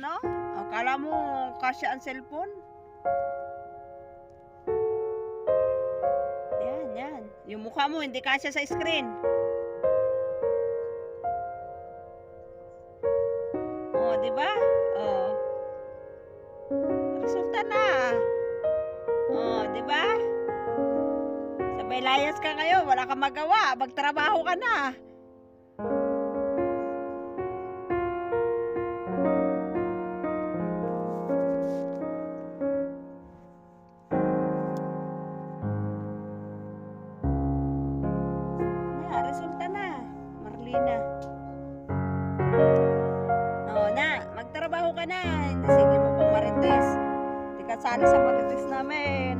ano? Akala mo kasya ang cellphone? Yan, yan. Yung mukha mo hindi kasya sa screen. Oh, di ba? Oh. Resulta na. Oh, di ba? Sabay layas ka ngayon, wala kang magawa. Magtrabaho ka na. Na, Hindi ka sali sa marites namin.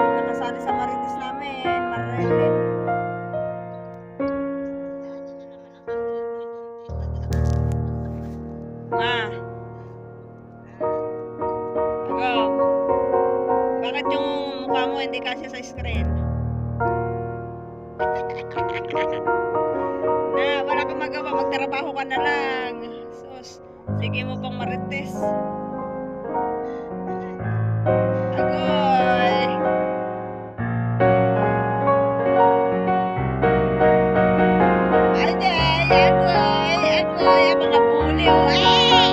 Hindi kasali sa marites namin, Marilyn. Ma. Ikaw. Bakit yung hindi kasya sa screen? na, wala kang magawa. Magtrabaho ka na lang. Sige mo pang marites. Agoy. Di. Agoy. Agoy. Ang mga puliw. Ay!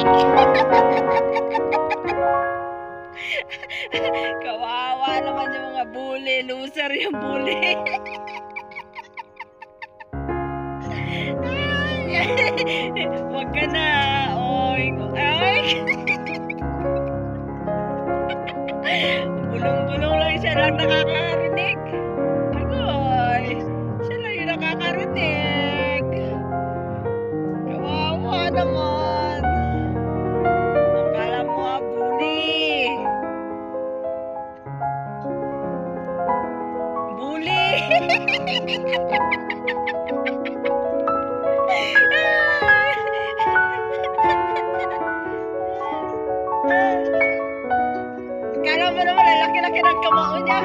Kawawa naman yung mga bully. Loser yung bully. Ay, Wag ka na. Oy. Ay. Bulong-bulong lang siya lang nakakarinig. Agoy. Siya lang yung nakakarinig. Kawawa naman. Akala mo ah, bully. Kala mo naman, ang laki-laki ng kamao niya.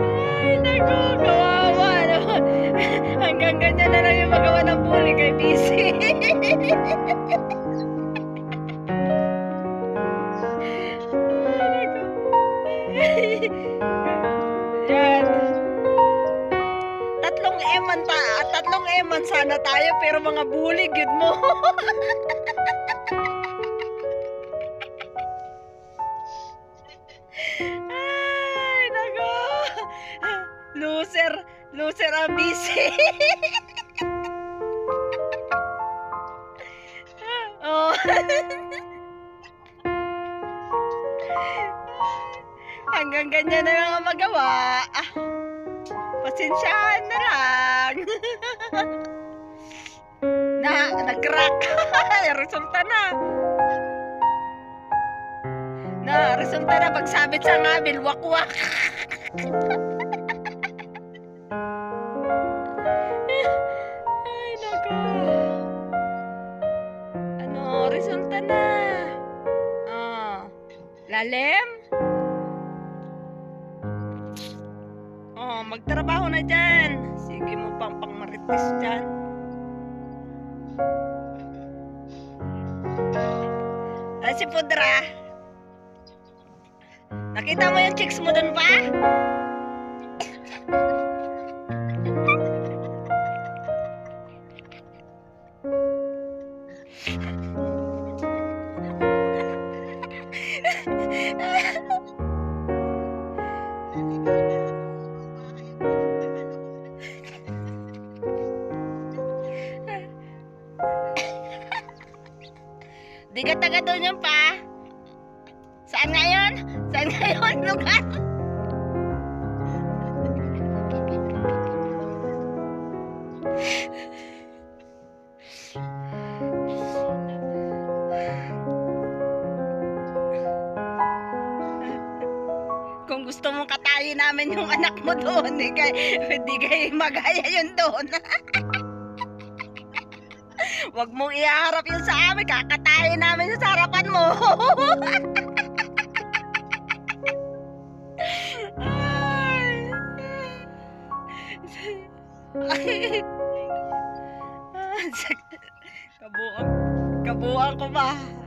Ay, naku, kawawa naman. Hanggang ganyan na lang yung magawa ng bully kay Busy. eman sana tayo pero mga bully gid mo. Ay, nako. Loser, loser ang busy. oh. Hanggang ganyan na lang ang magawa. Ah, Pasensyahan na lang. na, nag-crack. resulta na. Na, resulta na pagsabit sa ngabil, wakwak. Ay, naku. Ano, resulta na. Lalim? Magtrabaho na dyan. Sige mo pang pangmarites dyan. Ah, si Pudra. Nakita mo yung chicks mo dun pa? Di ka taga doon yung pa? Saan ngayon? Saan ngayon lugar? Kung gusto mong katayin namin yung anak mo doon, eh, kay, hindi kayo magaya yun doon. Huwag mong iharap yun sa amin. Kakatayin namin sa harapan mo. Kabuang, kabuang ko ba?